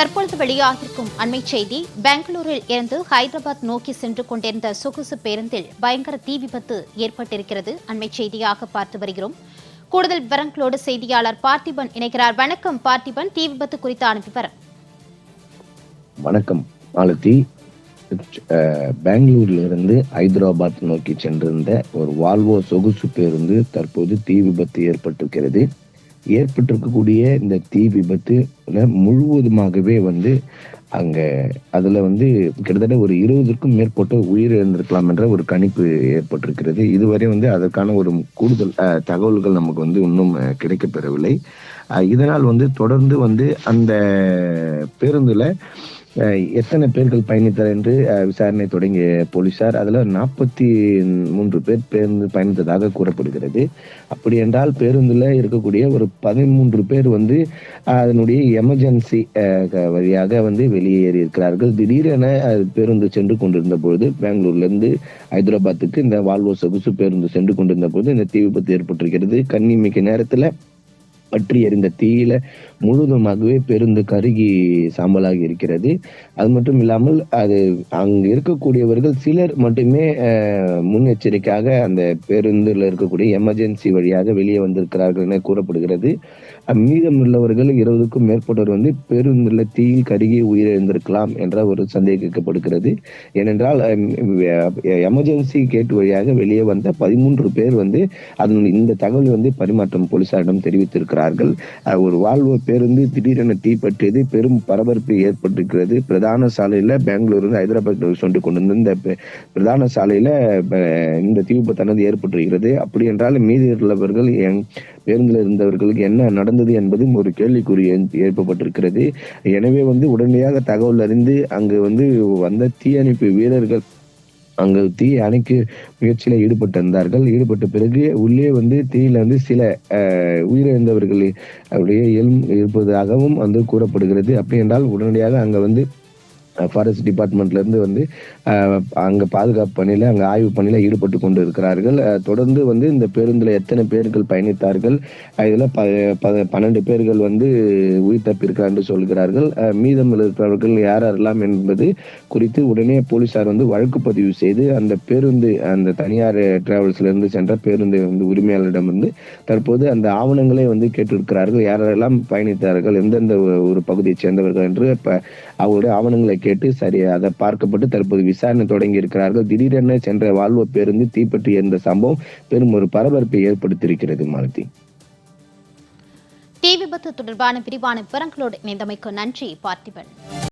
தற்பொழுது வெளியாகிருக்கும் அண்மை செய்தி பெங்களூரில் இருந்து ஹைதராபாத் நோக்கி சென்று கொண்டிருந்த சொகுசு பேருந்தில் பயங்கர தீ விபத்து ஏற்பட்டிருக்கிறது. அண்மை செய்தியாக பார்த்து வருகிறோம். கூடுதல் விவரங்களோடு செய்தியாளர் பார்த்திபன் இணைக்கிறார் வணக்கம் பார்த்திபன். தீ விபத்து குறித்தான விவரம். வணக்கம். மாலதி அஹ், பெங்களூர்ல இருந்து ஹைதராபாத் நோக்கி சென்றிருந்த ஒரு வால்வோ சொகுசு பேருந்து தற்போது தீ விபத்து ஏற்பட்டிருக்கிறது. ஏற்பட்டிருக்கக்கூடிய இந்த தீ விபத்துல முழுவதுமாகவே வந்து அங்க அதுல வந்து கிட்டத்தட்ட ஒரு இருபதுக்கும் மேற்பட்ட உயிரிழந்திருக்கலாம் என்ற ஒரு கணிப்பு ஏற்பட்டிருக்கிறது. இதுவரை வந்து அதற்கான ஒரு கூடுதல் தகவல்கள் நமக்கு வந்து இன்னும் கிடைக்கப்பெறவில்லை. இதனால் வந்து தொடர்ந்து வந்து அந்த பேருந்துல எத்தனை பேர்கள் பயணித்தார் என்று விசாரணை தொடங்கிய போலீசார் அதில் நாற்பத்தி மூன்று பேர் பேருந்து பயணித்ததாக கூறப்படுகிறது. அப்படி என்றால் பேருந்தில் இருக்கக்கூடிய ஒரு பதிமூன்று பேர் வந்து அதனுடைய எமர்ஜென்சி வழியாக வந்து வெளியேறி இருக்கிறார்கள். திடீரென பேருந்து சென்று கொண்டிருந்த பொழுது பெங்களூர்லேருந்து ஹைதராபாத்துக்கு இந்த வால்வோ சொகுசு பேருந்து சென்று கொண்டிருந்த பொழுது இந்த தீ விபத்து ஏற்பட்டிருக்கிறது. கண்ணிமிக்க நேரத்தில் பற்றி எறிந்த தீயில முழுவதுமாகவே பேருந்து கருகி சாம்பலாகி இருக்கிறது. அது மட்டும் இல்லாமல் அது அங்கு இருக்கக்கூடியவர்கள் சிலர் மட்டுமே முன்னெச்சரிக்கையாக அந்த பேருந்தில் இருக்கக்கூடிய எமர்ஜென்சி வழியாக வெளியே வந்திருக்கிறார்கள் என கூறப்படுகிறது. அஹ், மீதமுள்ளவர்கள் இருபதுக்கும் மேற்பட்டவர் வந்து பேருந்தில் தீயில் கருகி உயிரிழந்திருக்கலாம் என்ற ஒரு சந்தேகிக்கப்படுகிறது ஏனென்றால் எமர்ஜென்சி கேட் வழியாக வெளியே வந்த பதிமூன்று பேர் வந்து அதன் இந்த தகவல் வந்து பரிமாற்றம் போலீசாரிடம் தெரிவித்திருக்கிறார் அஹ், ஒரு வாழ்வு பேருந்து திடீரென தீப்பற்றியது பெரும் பரபரப்பு ஏற்பட்டிருக்கிறது. பிரதான சாலையில பெங்களூர் இருந்து ஹைதராபாத் கொண்டு சென்று கொண்டிருந்த இந்த பெ- பிரதான சாலையில இந்த தீ விபத்தானது ஏற்பட்டிருக்கிறது. அப்படி என்றால் மீதி உள்ளவர்கள் என் பேருந்தில் இருந்தவர்களுக்கு என்ன நடந்தது என்பதும் ஒரு கேள்விக்குறி ஏற்பட்டிருக்கிறது. எனவே வந்து உடனடியாக தகவல் அறிந்து அங்கு வந்து வந்த தீயணைப்பு வீரர்கள் அங்கு தீ அணைக்கு முயற்சியில ஈடுபட்டிருந்தார்கள். ஈடுபட்ட பிறகு உள்ளே வந்து தீயில வந்து சில உயிரிழந்தவர்கள் அவருடைய எலும் இருப்பதாகவும் வந்து கூறப்படுகிறது. அப்படி என்றால் உடனடியாக அங்க வந்து ஃபாரஸ்ட் டிபார்ட்மெண்ட்லேருந்து வந்து அங்கே பாதுகாப்பு பணியில் அங்கே ஆய்வு பணியில் ஈடுபட்டு கொண்டு இருக்கிறார்கள் தொடர்ந்து வந்து இந்த பேருந்தில் எத்தனை பேர்கள் பயணித்தார்கள்? இதில் ப பன்னெண்டு பேர்கள் வந்து உயிர் தப்பியிருக்கிறார் என்று சொல்கிறார்கள். மீதம் இருக்கிறவர்கள் யார் யாரெல்லாம் என்பது குறித்து உடனே போலீசார் வந்து வழக்கு பதிவு செய்து அந்த பேருந்து அந்த தனியார் டிராவல்ஸ்லேருந்து சென்ற பேருந்து வந்து உரிமையாளரிடம் வந்து தற்போது அந்த ஆவணங்களை வந்து கேட்டிருக்கிறார்கள். யாரெல்லாம் பயணித்தார்கள் எந்தெந்த ஒரு பகுதியைச் சேர்ந்தவர்கள் என்று இப்போ அவருடைய ஆவணங்களை கேட்டு சரி அதை பார்க்கப்பட்டு தற்போது விசாரணை தொடங்கி இருக்கிறார்கள். திடீரென சென்ற வால்வோ பேருந்து தீப்பற்றி இருந்த சம்பவம் பெரும் ஒரு பரபரப்பை ஏற்படுத்தியிருக்கிறது மாலதி. தீ விபத்து தொடர்பான விரிவான விவரங்களோடு இணைந்தமைக்கு நன்றி பார்த்திபன்.